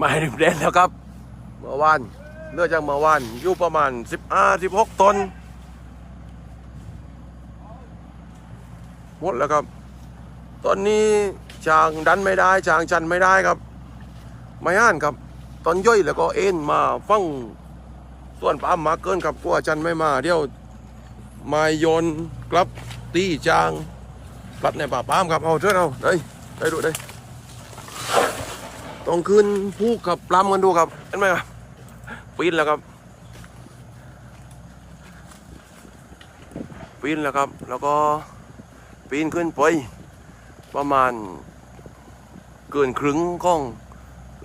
ไม่ริมเด่นแล้วครับเมื่อวานเนื่องจากเมื่อวานอยู่ประมาณสิบห้าสิบหกตนหมดแล้วครับ ตอนนี้ช้างดันไม่ได้ช้างชันไม่ได้ครับ ไม่อ่านครับ ตอนย่อยแล้วก็เอ็นมาฟังส่วนปามมาเกินครับกลัวชันไม่มาเดี๋ยวมาโยนกลับตีจางกลับในป่าปามครับเอาเถอะเอาได้ได้ดูได้ ต้องขึ้นพูกกับปลามกันดูครับเห็นไหมครับปีนแล้วครับปีนแล้วครับ แล้วก็ปีนขึ้นไปประมาณเกินครึ่งของ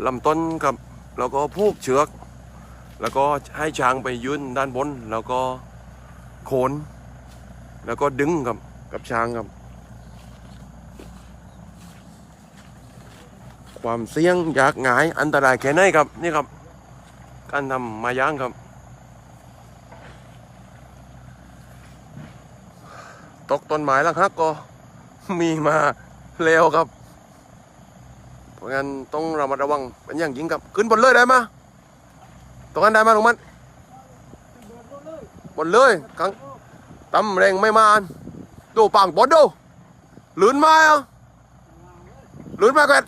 ลำต้นครับ แล้วก็พูกเชือก แล้วก็ให้ช้างไปยืนด้านบน แล้วก็โขนแล้วก็ดึงครับกับช้างครับ ความเสี่ยงอยากหงายอันตรายแค่ไหนครับนี่ครับ การทำมาย่างครับ ตกต้นไม้แล้วครับก็มีมาเร็วครับ เพราะงั้นต้องระมัดระวังเป็นอย่างยิ่งครับ ขึ้นบนเลยได้ไหมตรงนั้นได้ไหมตรงมันบนเลยครั้งตำแรงไม่มานดูปังบนดูลื่นไหมาอะลื่นมาเกิด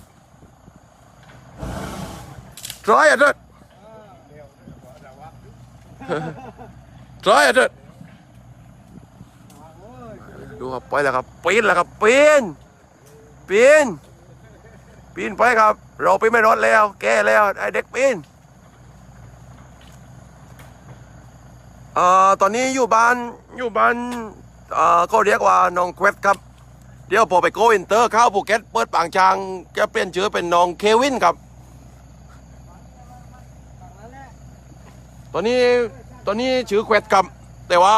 ร้อยอะเด็ดร้อยอะเด็ดดูครับไปแล้วครับปีนแล้วครับปีนปีนปีนไปครับ เราปีนไม่รอดแล้ว แก้แล้วไอเด็กปีนเอ่อตอนนี้อยู่บ้านอยู่บ้านเอ่อเขาเรียกว่าน้องเควดครับเดี๋ยวพอไปโกอินเตอร์เข้าภูเก็ตเปิดปางช้างแกเปลี่ยนชื่อเป็นน้องเควินครับ ตอนนี้ตอนนี้ชื่อเควดครับ แต่ว่า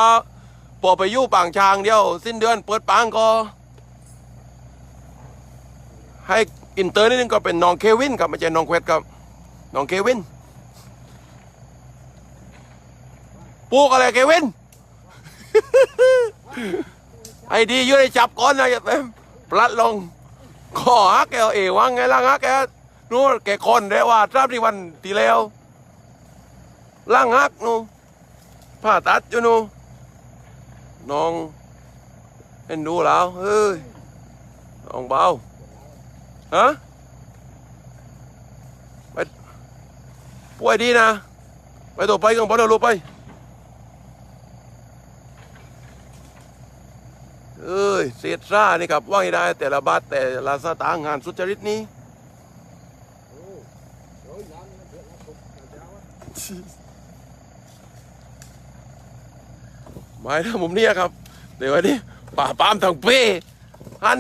พอไปอยู่ปางช้างเดียว สิ้นเดือนเปิดปางก็ ให้อินเตอร์นิดนึงก็เป็นน้องเควินครับไม่ใช่น้องเควดครับน้องเควินปลูกอะไรเกวินไอ้ดีอยืนในจับก่อนนะอย่าเต็มปลัดลงขอฮักแกเอาเอวังไงล่ะฮักแกนู้นแกคนเรียกว่าทราบที่วันที่แล้ว ล่างฮักนู้ผ่าตัดอยู่นูน้องเห็นดูแล้วเฮ้ยน้องเบาฮะไปป่วยดีนะ ไปตัวไปกันบอลเอาลูกไปเอ้ยเศษซ่านี่ครับว่าให้ได้แต่ละบาทแต่ละสตางค์งานสุจริตนี้ หมายถึงผมเนี่ยครับ เดี๋ยวอันนี้ป่าปามทางเป้หัน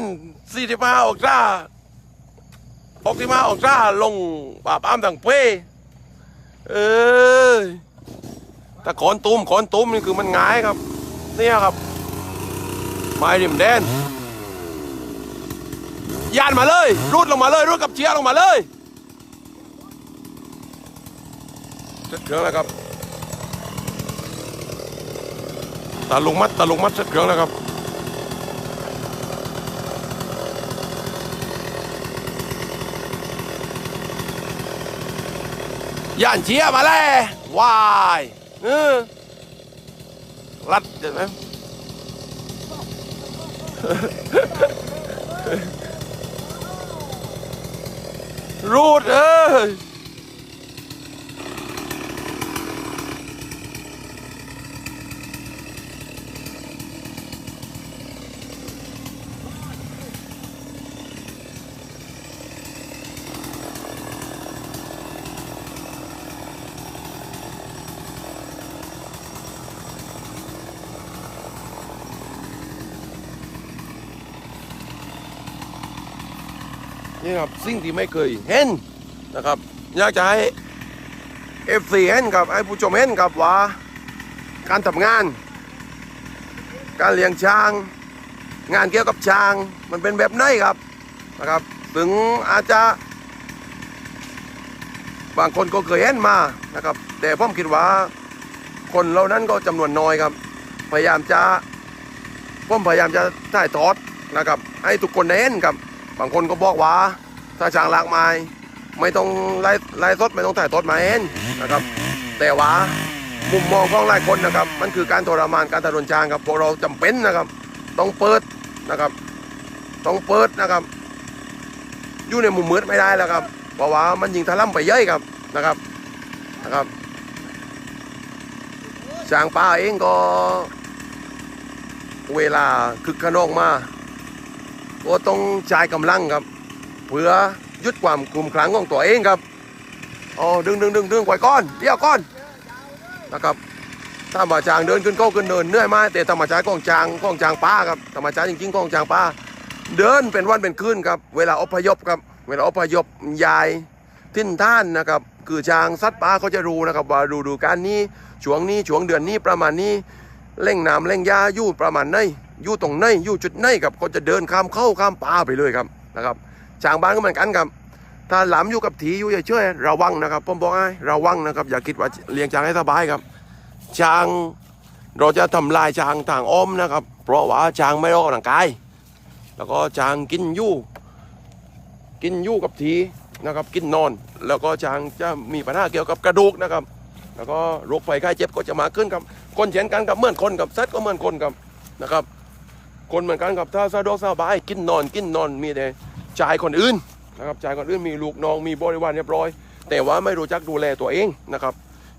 สี่สิบห้าออกซ่าหกสิบห้าออกซ่าลงป่าปามทางเป้เอ้ยแต่ขอนตุ้มขอนตุ้มนี่คือมันหงายครับ เนี่ยครับ ไม้ริมแดนยานมาเลย รูดลงมาเลย รูดกับเชียร์ลงมาเลยเสร็จเครื่องแล้วครับ ตาลงมัดตาลงมัดเสร็จเครื่องแล้วครับย่านเชียมาแล้ววายเออรัดเห็นไหมรูดเอ้ย นี่ครับสิ่งที่ไม่เคยเห็นนะครับ อยากจะให้ FC เห็นกับให้ผู้ชมเห็นกับว่า การทำงาน การเลี้ยงช้าง งานเกี่ยวกับช้าง มันเป็นแบบไหนครับนะครับ ถึงอาจจะ บางคนก็เคยเห็นมานะครับ แต่ผมคิดว่า คนเหล่านั้นก็จำนวนน้อยครับ พยายามจะผมพยายามจะถ่ายทอดนะครับ ให้ทุกคนได้เห็นครับ บางคนก็บอกว่า ถ้าช้างลากไม้ไม่ต้องไล่ไล่สดไม่ต้องถ่ายสดมาเองนะครับ แต่ว่ามุมมองของหลายคนนะครับ มันคือการทรมานการทารุณช้างครับพวกเราจำเป็นนะครับ ต้องเปิดนะครับ ต้องเปิดนะครับอยู่ในมุมมืดไม่ได้แล้วครับเพราะว่ามันยิงทะล่ำไปเยอะครับนะครับนะครับช้างป่าเองก็เวลาคึกขนองมา ก็ต้องใช้กำลังครับ เพื่อยุดความกลุ่มคลังของตัวเองครับอ๋อดึงดึงดึงดึงไว้ก้อนเดี๋ยวก้อนนะครับถ้ามาจางเดินขึ้นเขาขึ้นเดินเหนื่อยไหมแต่ธรรมชาติของจางของจางป้าครับธรรมชาติจริงๆของจางป้า เดินเป็นวันเป็นคืนครับ เวลาอพยพครับ เวลาอพยพยายทิ้นท่านนะครับคือจางสัตว์ป่าเขาจะรู้นะครับ ว่าดูดูการนี้ช่วงนี้ช่วงเดือนนี้ประมาณนี้เร่งน้ำเร่งยาอยู่ประมาณไหน อยู่ตรงไหนอยู่จุดไหนครับก็จะเดินข้ามเข้าข้ามป่าไปเลยครับนะครับช้างบ้านก็เหมือนกันครับ ถ้าหลามอยู่กับถีอยู่เฉยๆระวังนะครับผมบอกให้ระวังนะครับ อย่าคิดว่าเลี้ยงช้างให้สบายครับ ช้างเราจะทำลายช้างทางอ้อมนะครับ เพราะว่าช้างไม่ออกกำลังกาย แล้วก็ช้างกินยู่กินยู่กับถีนะครับกินนอน แล้วก็ช้างจะมีปัญหาเกี่ยวกับกระดูกนะครับ แล้วก็โรคภัยไข้เจ็บก็จะมาขึ้นครับคนเช่นกันกับเหมื่อนคนกับสัตว์ก็เหมือนคนครับนะครับ คนเหมือนกันกับถ้าสะดวกสบายกินนอนกินนอนมีแต่จ่ายคนอื่นนะครับจ่ายคนอื่นมีลูกน้องมีบริวารเรียบร้อย แต่ว่าไม่รู้จักดูแลตัวเองนะครับ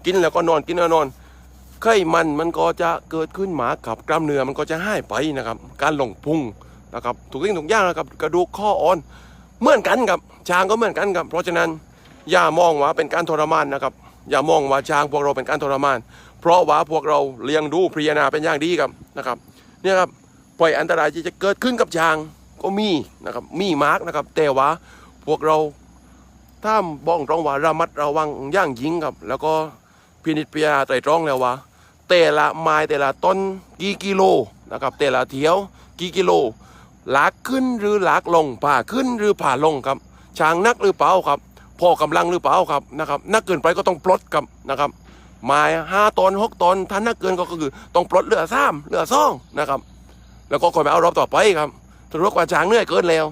กินแล้วก็นอนกินแล้วนอนไขมันมันก็จะเกิดขึ้นหมากับกล้ามเนื้อมันก็จะหายไปนะครับ การหลงพุงนะครับถูกทิ้งถูกย่างนะครับกระดูกข้ออ่อนเหมือนกันครับช้างก็เหมือนกันครับ เพราะฉะนั้นอย่ามองว่าเป็นการทรมานนะครับ อย่ามองว่าช้างพวกเราเป็นการทรมาน เพราะว่าพวกเราเลี้ยงดูพรียนาเป็นอย่างดีครับนะครับ เนี่ยครับ ปล่อยอันตรายที่จะเกิดขึ้นกับช้างก็มีนะครับมีมากนะครับ แต่ว่าพวกเราถ้าบ้องตรงว่าระมัดระวังอย่างยิ่งครับ แล้วก็พินิจพิจารณาไตรตรองแล้วว่า แต่ละไม้แต่ละต้นกี่กิโลนะครับ แต่ละเที่ยวกี่กิโลหลากขึ้นหรือหลากลงผ่าขึ้นหรือผ่าลงครับช้างนักหรือเปล่าครับพอกำลังหรือเปล่าครับนะครับนักเกินไปก็ต้องปลดครับนะครับไม้ห้าตอนหกตอนถ้านักเกินก็คือต้องปลดเหลือสามเหลือสองนะครับ แล้วก็คอยไปเอารอบต่อไปครับถ้ารู้ว่าช้างเหนื่อยเกินแล้ว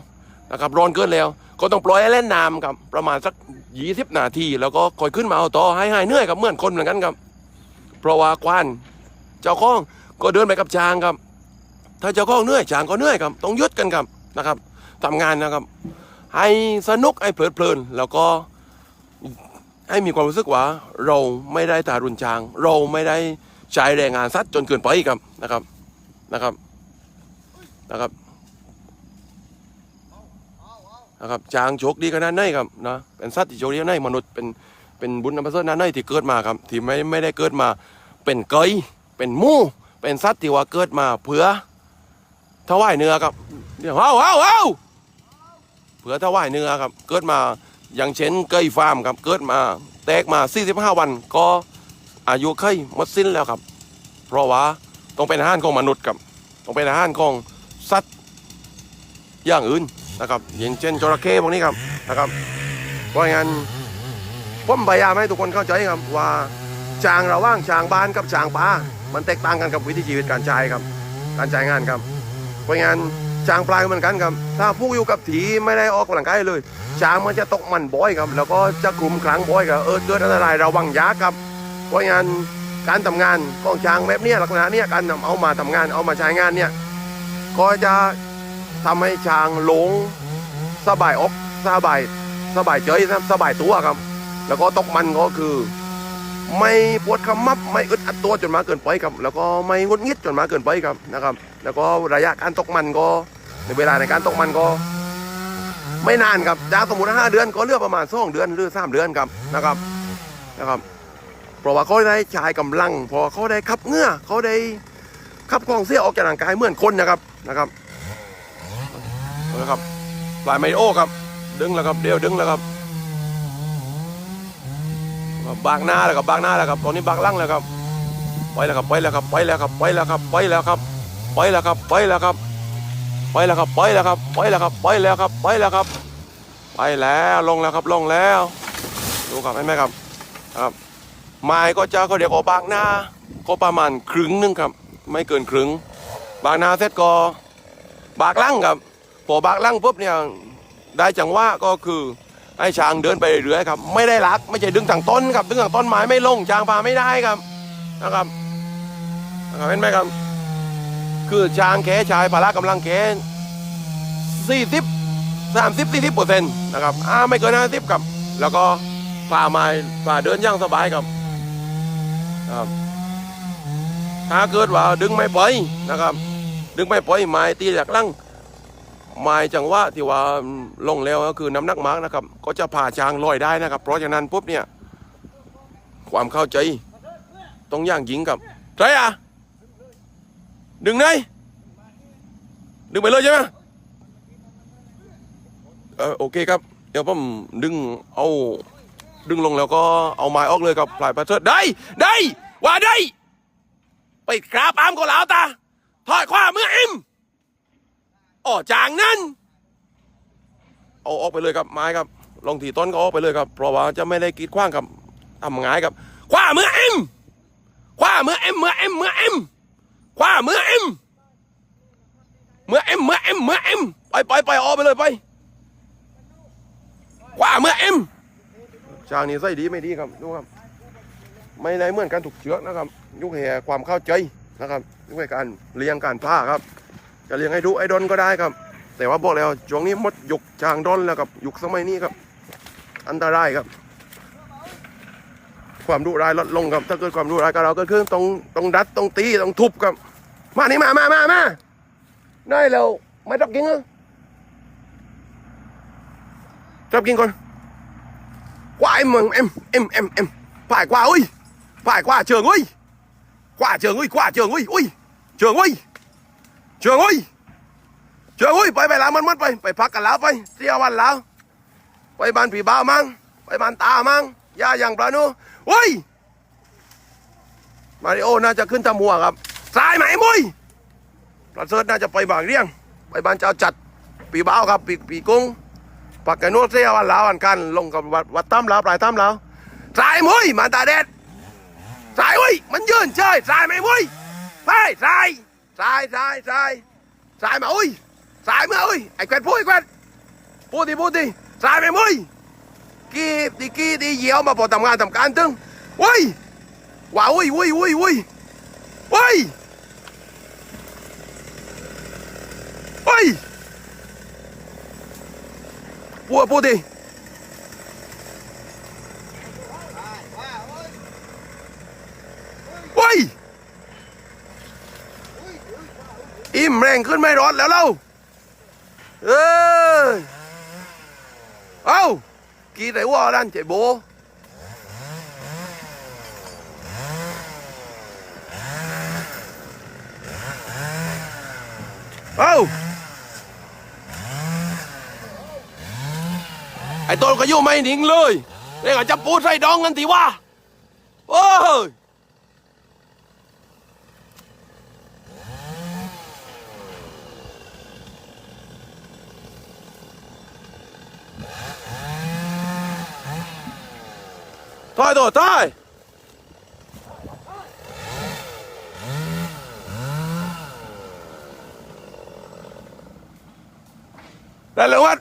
นะครับร้อนเกินแล้ว ก็ต้องปล่อยให้เล่นน้ำครับประมาณสักยี่สิบนาที แล้วก็คอยขึ้นมาเอาต่อให้หายเหนื่อยครับเหมือนคนเหมือนกันครับ เพราะว่าควานเจ้าข้องก็เดินไปกับช้างครับ ถ้าเจ้าข้องเหนื่อยช้างก็เหนื่อยครับ ต้องยุดกันครับนะครับทำงานนะครับ ให้สนุกให้เพลิดเพลิน แล้วก็ให้มีความรู้สึกว่า เราไม่ได้ทารุณช้าง เราไม่ได้ใช้แรงงานสัตว์จนเกินไปครับนะครับนะครับ นะครับนะครับช้างโชคดีขนาดไหนครับนะเป็นสัตว์ที่โชคดีขนาดไหนมนุษย์เป็นเป็นบุญนำประเสริฐขนาดไหนที่เกิดมาครับที่ไม่ไม่ได้เกิดมาเป็นเกยเป็นมูเป็นสัตว์ที่ว่าเกิดมาเพื่อถวายเนื้อครับเดี๋ยวเฮ้าเฮาเฮาเผื่อถวายเนื้อครับ เกิดมาอย่างเช่นเกยฟาร์มครับเกิดมาแตกมา 45 วันก็อายุเคยหมดสิ้นแล้วครับ เพราะว่าต้องเป็นอาหารของมนุษย์ครับต้องเป็นอาหารของ สัตว์อย่างอื่นนะครับอย่างเช่นจระเข้พวกนี้ครับนะครับเพราะงั้นผมพยายามให้ทุกคนเข้าใจครับว่าช้างระว่างช้างบ้านกับช้างป่ามันแตกต่างกันกับวิถีชีวิตการใช้ครับ การใช้งานครับ เพราะงั้นช้างปลายเหมือนกันครับ ถ้าผู้อยู่กับถีไม่ได้ออกกำลังกายเลยช้างมันจะตกมันบ่อยครับ แล้วก็จะกลุ่มครั้งบ่อยครับเออเกิดอันตรายระวังยาครับ เพราะงั้นการทำงานของช้างแบบนี้ลักษณะเนี้ยการนำเอามาทำงานเอามาใช้งานเนี่ย ก็จะทำให้ช้างหลงสบายอกสบายสบายใจนะครับสบายตัวครับ แล้วก็ตกมันก็คือ ไม่ปวดขมับไม่อึดอัดตัวจนมาเกินไปครับ แล้วก็ไม่งุดงิดจนมาเกินไปครับนะครับ แล้วก็ระยะการตกมันก็ในเวลาในการตกมันก็ ไม่นานครับจากสมมติห้าเดือนก็เลือกประมาณสองเดือนหรือสามเดือนครับนะครับนะครับเพราะว่าเขาได้ใช้กำลัง พอเขาได้ขับเหงื่อเขาได้ขับกองเสียออกจากร่างกายเหมือนคนนะครับ นะครับเอาละครับปลายไมโอครับ ดึงแล้วครับเดี๋ยวดึงแล้วครับบางหน้าแล้วครับบางหน้าแล้วครับตอนนี้บางล่างแล้วครับไปแล้วครับไปแล้วครับไปแล้วครับไปแล้วครับไปแล้วครับไปแล้วครับไปแล้วครับไปแล้วครับไปแล้วครับไปแล้วครับไปแล้วครับไปแล้วครับไปแล้วลงแล้วครับลงแล้วดูครับเห็นไหมครับครับไม้ก็จะเขาเรียกว่าบางหน้าก็ประมาณครึ่งนึงครับ ไม่เกินครึ่ง บางนาเสร็จก็บากล่งครับพอบากล่งปุ๊บเนี่ยได้จังหวะก็คือให้ช้างเดินไปเรื่อยๆครับไม่ได้ลักไม่ใช่ดึงทางต้นครับดึงทางต้นไม้ไม่ลงช้างพาไม่ได้ครับนะครับนะครับเห็นไหมครับ คือช้างแขชายพละกำลังแขสี่สิบสามสิบสี่สิบเปอร์เซ็นต์นะครับอ่าไม่เกินห้าสิบครับ แล้วก็ฝ่าไม้ฝ่าเดินย่างสบายครับครับ ถ้าเกิดว่าดึงไม่ปนะครับ ดึงไม่ปล่อยไม้ตีหลักลังไม้จังหวะที่ว่าลงแล้วก็คือน้ำหนักมากนะครับ ก็จะผ่าช้างลอยได้นะครับ เพราะฉะนั้นปุ๊บเนี่ย ความเข้าใจต้องอย่างยิงกับใช่อะดึงไหนดึงไปเลยใช่ไหมเออโอเคครับ เดี๋ยวผมดึงเอา ดึงลงแล้วก็เอาไม้ออกเลยครับปลายประเทศได้ ได้ ว่าได้ ไปกราบอามก็แล้วตา ถอดความเมื่ออิมอ๋อจางนั้นเอาออกไปเลยครับไม้ครับลงที่ต้นก็ออกไปเลยครับ เพราะว่าจะไม่ได้กีดขว้างครับทำงายครับคว้าเมื่ออิมคว้าเมื่ออิมเมื่ออิมเมื่ออิมคว้าเมื่ออิมเมื่ออิมเมื่ออิมเมื่ออิมไปไปไปออกไปเลยไปคว้าเมื่ออิมช้างนี่ใส่ดีไม่ดีครับดูครับ ไม่ได้เหมือนกันถูกเชือกนะครับ ยุคแห่ความเข้าใจ นะครับยุคแห่การเลี้ยงการผ้าครับ จะเลี้ยงให้ดูไอ้ดอนก็ได้ครับ แต่ว่าบอกแล้วช่วงนี้มดหยุคจางดอนแล้วครับหยุคสมัยนี้ครับ อันตรายครับ ความดุร้ายลดลงครับ ถ้าเกิดความดุร้ายกับเราเก็คือต้องต้องดัดต้องตีต้องทุบครับ มานี่มามามามาได้แล้วไม่ต้องกินเหรอจับกินก่อนกว่าเอ็มเอ็มเอ็มเอ็มเอ็ม phải qua ui phải qua trường ui qua trường ui qua trường ui ui trường ui trường ui trường ui ไปไปล้วมันมันไปไปพักกันแล้วไปเที่ยววันแล้วไปบ้านผีบ้ามั่งไปบ้านตามั่งย่าอย่างปลาโนอุ้ยมาริโอน่าจะขึ้นทำหัวครับสายไหมมุ้ยปลาเซิร์ชน่าจะไปบางเรียง ไปบ้านเจ้าจัดปีบ้าครับปีปีกุ้งปักกันนเสียวันแล้ววันกันลงกับวัดวัดตั้มแล้วปลายตั้มแล้วสายมุ้ยมาตาเด็ด สายอุ้ยมันยืนเฉยสายไหมมุ้ยไปสายสายสายสายสายมาอุ้ยสายมาอุ้ยไอ้แควดพูดไอ้แควดพูดดิพูดดิสายไหมมุ้ยกี้ดีกี้ดีเหี่ยวมาพอทำงานทำการตึงอุ้ยว้าอุ้ยอุ้ยอุ้ยอุ้ยอุ้ยอุ้ยพูดพูดดิ เฮ้ย อิ่มแรงขึ้นไม่ร้อนแล้วเล่าเออเอากี่ไหนว่าดันเจ็บโบเอาไอ้ต้นก็ยู่ไม่หนิงเลยเรียกว่าจะปูใส่ดองกันทีว่าโอ้ย thôi rồi thôi đây là quét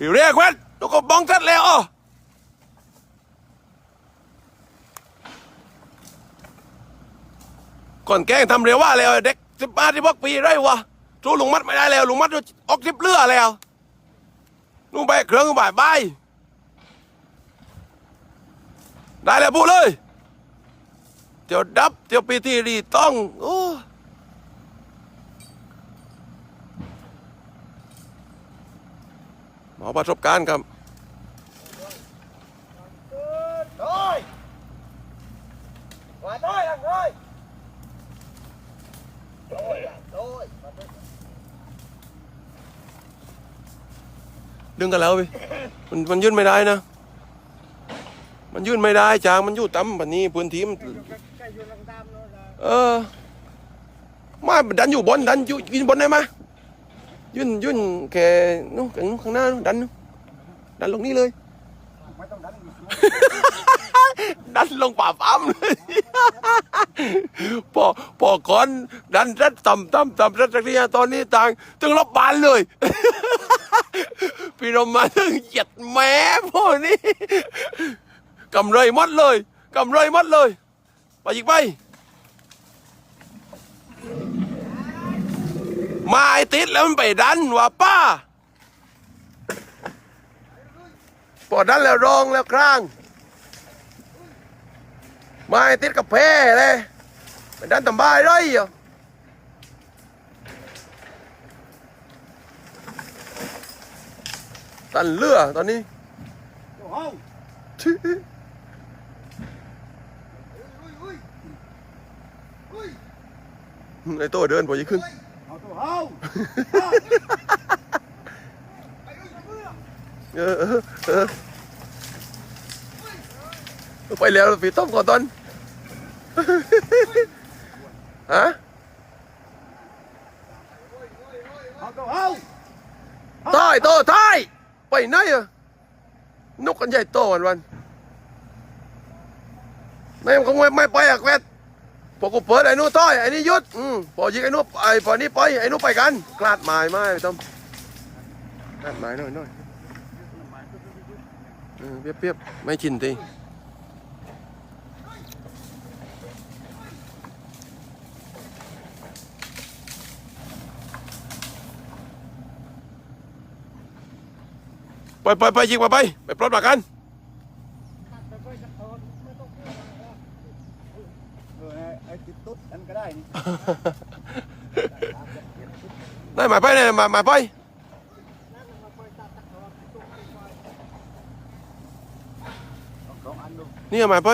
hiểu đi quét nó có bóng rất leo ờ còn cái thầm ร็วว่าแล้วเด็กสิบห้าสิบหกปีได้วะจูลุงมัดไม่ได้แล้วลุงมัดออกทิปเลือแล้วลุงไปเครื่องบ่ายบาย ได้แล้วพูดเลยเดี๋ยวดับเดี๋ยวปีที่รีต้องโอ้หมอประสบการณ์ครับ Rồi Ngoài tôi thằng ơi Tôi là tôi ดึงกันแล้วพี่มันมันยื่นไม่ได้นะ มันยื่นไม่ได้จางมันอยู่ต่ำแบบนี้พื้นที่มัน Cái gì làm tam nó là เออมาดันอยู่บนดันอยู่ยืนบนได้ไหมยื่นยื่นแค่นู้นข้างข้างหน้านู้นดันนู้นดันลงนี่เลย Mày tao đánh gì xuống ดันลงป่าปั๊มเลยพอพอก่อนดันรัดต่ำต่ำต่ำรัดสักทีตอนนี้ต่างถึงรบบานเลยพี่รมมาถึงเหยียดแม้พวกนี้ กำไรหมดเลยกำไรหมดเลย ไปอีกไป มาไอติดแล้วมันไปดันว่าป้าพอดดันแล้วรองแล้วครางมาไอติดกับแพ้เลยไปดันทำบ้าไรอ่ตันเลือตอนนี้โอ้โหอุ้ยอุ้ยอุ้ย ไอ้โต้เดินพอยิ่งขึ้นเอาตัวเฮาเออเออเออไปแล้วปีต้มก่อนตอนฮะเอาตัวเฮาตายโตตายไปไหนอะนกกันใหญ่โตวันวันไม่มันคงไม่ไม่ไปอะแควดพ อกูเปิดไอ้นู้ต้อยไอ้นี่หยุดอืมพอยิงไอ้นู้ไอ้พอนี้ไปไอ้นู้ไปกันกลาดหมายมาไอ้ต้อมกลาดหมายหน่อยหน่อยเปรียบเปียบไม่ชินทีไปไปไปยิงไปไปไปปลดมากัน เออไอ้ติดตุ๊ดอันก็ได้นี่ ได้ห มาไปเนี่ยมามาไปนี่มาไป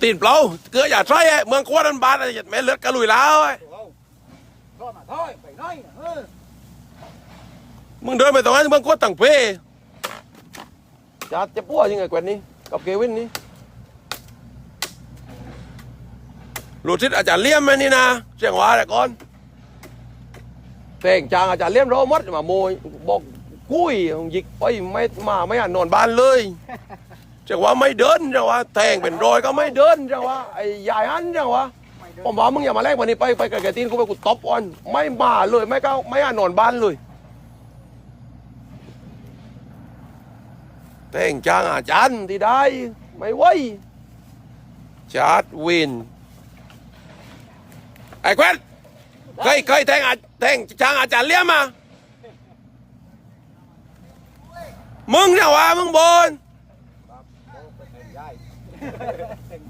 ตีนเปล่าเกลืออย่าใช่ไอ้เมืองกวาดันบาดไอ้แม่เลือดกระลุยแล้วไอ้ตัวเฮาทอดมาถอยไปไหนน่ะเออมึงเดินไปตรงนั้นเมืองกวาดต่างเพ จะจะปั้วยังไงแกวนนี้ กับเกวินนี่ลูกศิษย์อาจารย์เลี่ยมไหมนี่นะเสียงหวาแต่ก่อนแต่งจางอาจารย์เลี่ยมเราหมดมาโมยบอกกุ้ยหยิกไปไม่มาไม่อ่านนอนบ้านเลยจังว่าไม่เดินจังว่าแทงเป็นรอยก็ไม่เดินจังว่าไอ้ยายหันจังว่าดผมบอกมึงอย่ามาแลกวันนี้ไปไปกับแกตีนกูไปกูตบอ่อน ไม่มาเลยไม่ก้าไม่อ่านนอนบ้านเลย แต่งจ้างอาจารย์ที่ได้ ไม่ไหวชาร์ดวินไอ้แควนเคยเคยแทงอาแทงจ้างอาจารย์เลี้ยมมามึงเนี่ยว่ามึงบน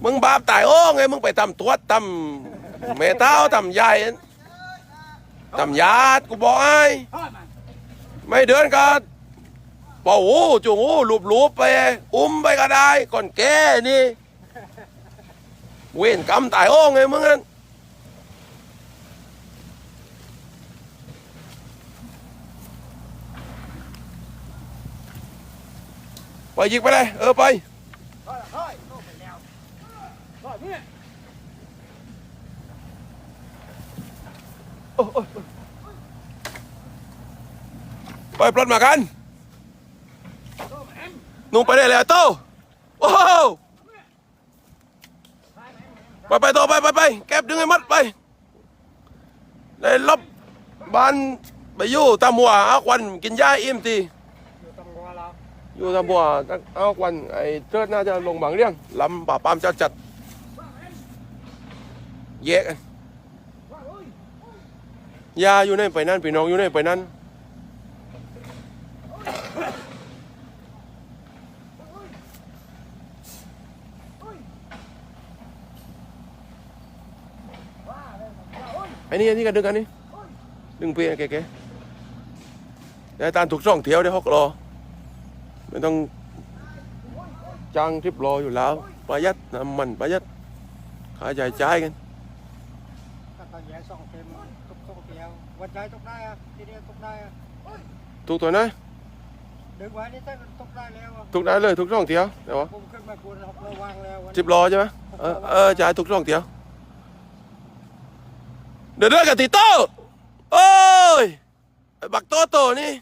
มึงบาปตายโอ้ไงมึงไปทำตัวทำเมต้าทำยายทำยาดกูบอกไอ้ไม่เดินก็ ป่าหูจุงหูลูบลูบๆไป อุ้มไปก็ได้ ก่อนแก่นี่ เว้นกรรมตายโอ้ไงมึงนั่นไปยิงไปเลย เออไปไปปลดมากัน นุ่งไปได้เลยโตโอ้โหไปไปโตไปไปไปแก็บดึงให้มัดไปได้รับบ้านไปอยู่ตามหัวเอาควันกินยาอิ่มทีอยู่ตรงหัวเราอยู่ตามหัวเอาควันไอ้เทิดน่าจะลงบางเรื่องลำป่าปามจะจัดแยกกันยาอยู่ในไปนั่นพี่น้องอยู่ในไปนั่น ไอ้นี่ไอ้นี่กันดึงกันนี่ดึงเปียแกๆได้ตามถูกช่องเที่ยวได้ฮอกรอไม่ต้องจ้างทริปรออยู่แล้วประหยัดน้ำมันประหยัดค่าใช้จ่ายกันถ้าตอนแย่สองเต็มทุกทุกเดียววันใจตกได้อะทีเดียวตกได้อะทุกตัวนะดึงไว้นี่ถ้าตกได้แล้วอะทุกได้เลยทุกช่องเที่ยวเดี๋ยววะผมขึ้นมาควรระวังแล้ววันทริปรอใช่ไหมเออเออจ่ายทุกช่องเที่ยว Duduk ke Tito? ôi, Bak Toto ni.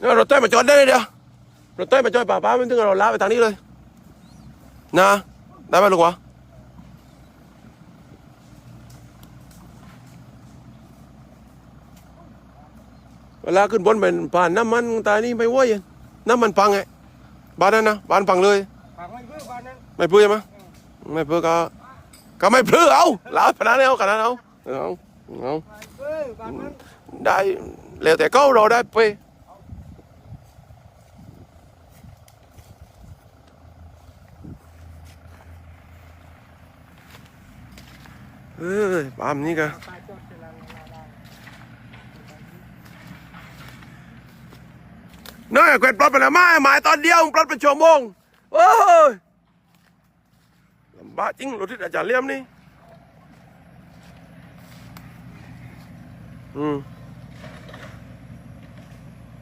Nhưng mà rồi tôi mà cho đây đi Rồi tôi mà cho bà bà mình thương là lá về thằng đi rồi Nè Đá vào luôn quá เวลาขึ้นบนเป็นผ่านน้ำมันตายนี่ไม่ไหวอะน้ำมันพังไงบ้านนั้นนะบ้านพังเลยฟังไม่เพื่อบ้านนั้นไม่เพื่อใช่ไหมไม่เพื่อก็ก็ไม่เพื่อเอาลาขนาดนี้เอาขนาดนั้นเอาเอาเอาไม่เพื่อบ้านนั้นได้แล้วแต่เขาเราได้ไปเอ้ยปามนี่กัน ตายจอดเสร็จแล้วเราได้ น้อยเกวนปลดไปแล้วไม่หมายตอนเดียวปลดเป็นชั่วโมงโอ้ยลำบากจริงรถที่อาจารย์เลี่ยมนี่อืม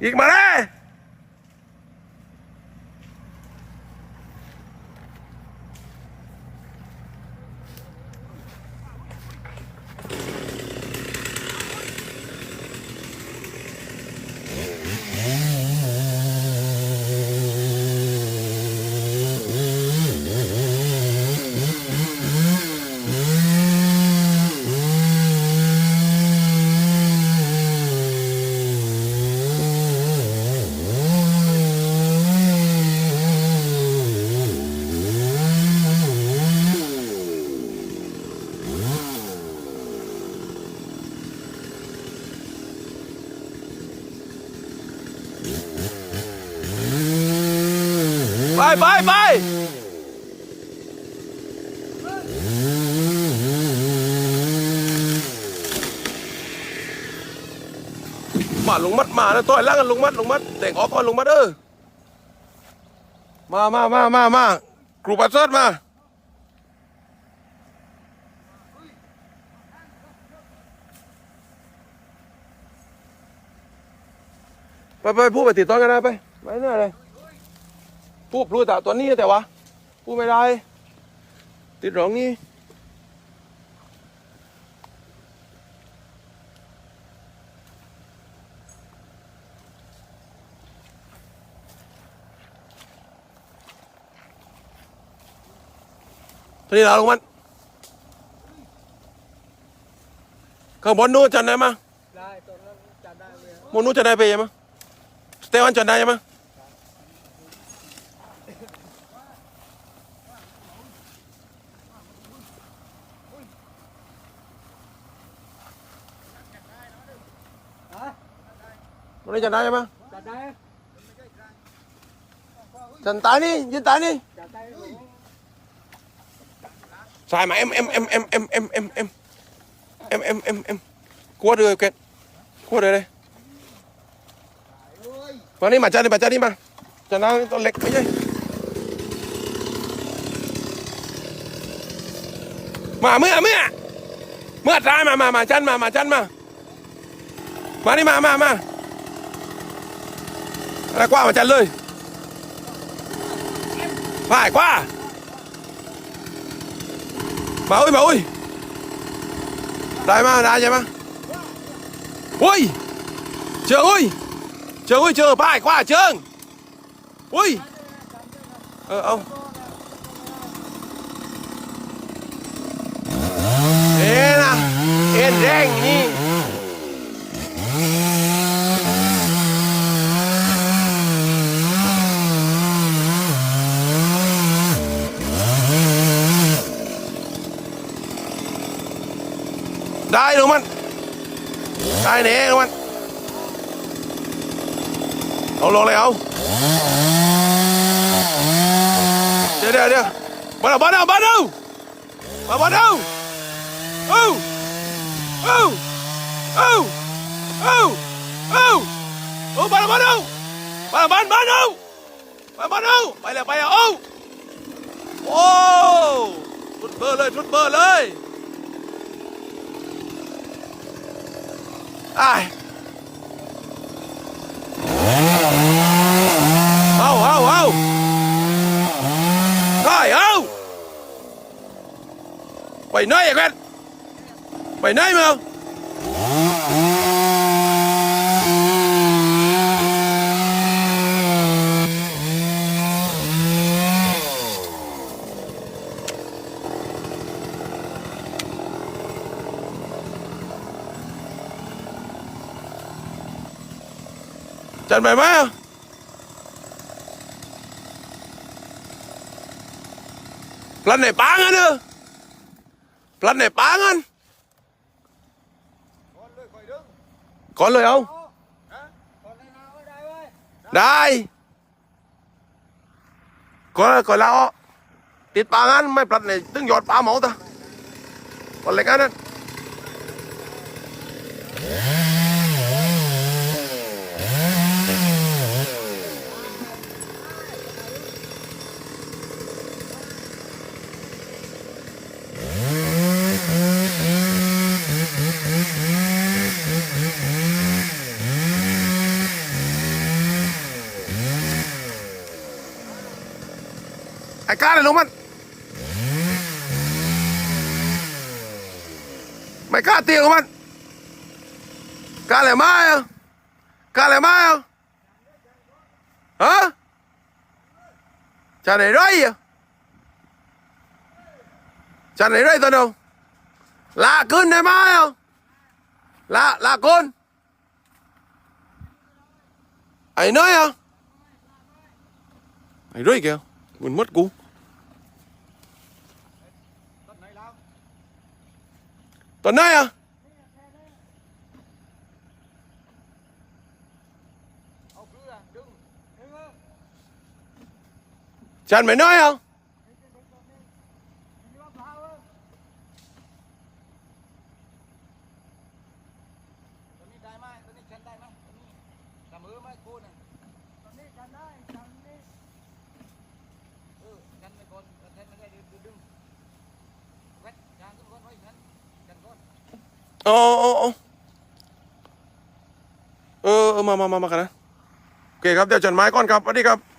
อีกมาเลย ไปไปไปมาลงมัดมาแล้วต่อยล่างกันลงมัดลงมัดแต่งออกก่อนลงมัดเออมามามามามาครูปัสสดมาไปไปพูดไปติดต้นกันนะไปไปเนี่ยเลย พูดรู้แต่ตัวนี้แต่ว่าพูดไม่ได้ ติดร้องนี่ทีนี้เราลงมันข้างบนนู้นจันได้มั้ยได้ตอนนั้นจะได้เลยบนนู้นจะได้ไปยังมั้ยสเตวันจันได้ยังมั้ย บนนี้จันได้ยังมั้ยจะได้จันตายนี่ยืนตายนี่จะได้หลงใช่มาเอ็มเอ็มเอ็มเอ็มเอ็มเอ็มเอ็มเอ็มเอ็ Này qua mà chặn lơi Phải qua Mà ơi mà ơi. Đây mà, đây em má? Ui. Trường ơi. Trường ơi, trường, phải qua trường. Ui. Ờ, ông. Đen nhỉ? ได้หนูมัน ได้เน่หนูมัน เอาลงเลยเอา เดี๋ยวเดี๋ยวบ้านเอาบ้านเอาบ้านเอาบ้านเอาโอาโอ้โอาเอ้โอาเอ้บ้านบ้านเอาบ้านบ้านบ้านเอาบ้านบ้านเอาไปเลยไปเอาโอ้ชุดเบอร์เลยชุดเบอร์เลย ai? Au au au rồi au mày nói vậy con mày nói mà không? นไปไหมพลันไหนปางันเนอะพลันไหนปางันคนเลยคอยดึงก่อนเลยเอาได้ก่อนก่อนแล้วติดปางันไม่พลันไหนตึงหยอดปลาหมาตะก่อนเลยกันนั่น ก้าเลยลงมัน ไม่กล้าตีกับมันกล้าเลยมาอะกล้าเลยมาอะฮะจะไหนไรอะจะไหนไรตัวน้องลาขึ้นได้ไหมอะลาลาคนไอ้น้อยอะไอ้ไรแกมันมัดกู ต้นไหนแล้ว ตอนไหนอะ เอาเกลือดึงดึงเออ ฉันไม่น้อยอะ มีมะพร้าวเออตัวนี้ได้ไหมตัวนี้ฉันได้ไหมตัวนี้จับมือไหมกูน่ะตัวนี้ฉันได้ฉันนี่เออฉันไม่คนแต่ฉันไม่ได้ดึงดึงเวทจางขึ้นคนไว้ฉันฉันคน อ๋ออ๋ออ๋อเออเออ มามามามากันนะโอเคครับเดี๋ยวจันไม้ก่อนครับสวัสดีครับ